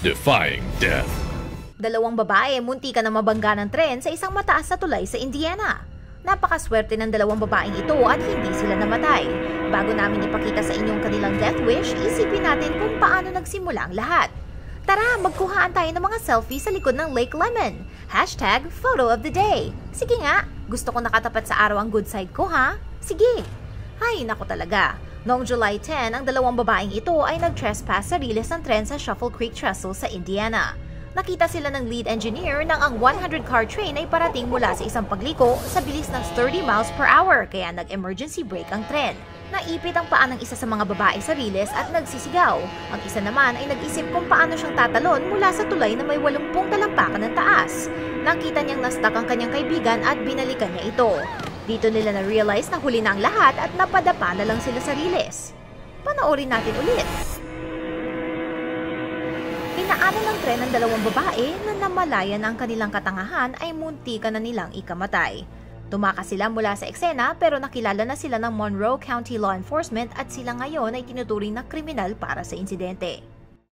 defying death. Dalawang babae munti ka na mabangga ng tren sa isang mataas na tulay sa Indiana. Napakaswerte ng dalawang babaeng ito at hindi sila namatay. Bago namin ipakita sa inyong kanilang death wish, isipin natin kung paano nagsimula ang lahat. Tara, magkuhaan tayo ng mga selfie sa likod ng Lake Lemon. Hashtag photo of the day. Sige nga, gusto ko nakatapat sa araw ang good side ko ha? Sige. Ay, nako talaga. Noong July 10, ang dalawang babaeng ito ay nag-trespass sa riles ng tren sa Shuffle Creek Trestle sa Indiana. Nakita sila ng lead engineer nang ang 100-car train ay parating mula sa isang pagliko sa bilis ng 30 miles per hour kaya nag-emergency brake ang tren. Naipit ang paa ng isa sa mga babae sa riles at nagsisigaw. Ang isa naman ay nag-isip kung paano siyang tatalon mula sa tulay na may 80 talampakan ng taas. Nakita niyang nastak ang kanyang kaibigan at binalikan niya ito. Dito nila na-realize na huli na ang lahat at napadapa na lang sila sa. Panoorin natin ulit. Inaanan ng tren ng dalawang babae na namalayan ang kanilang katangahan ay munti ka na nilang ikamatay. Tumakas sila mula sa eksena pero nakilala na sila ng Monroe County Law Enforcement at sila ngayon ay tinuturing na kriminal para sa insidente.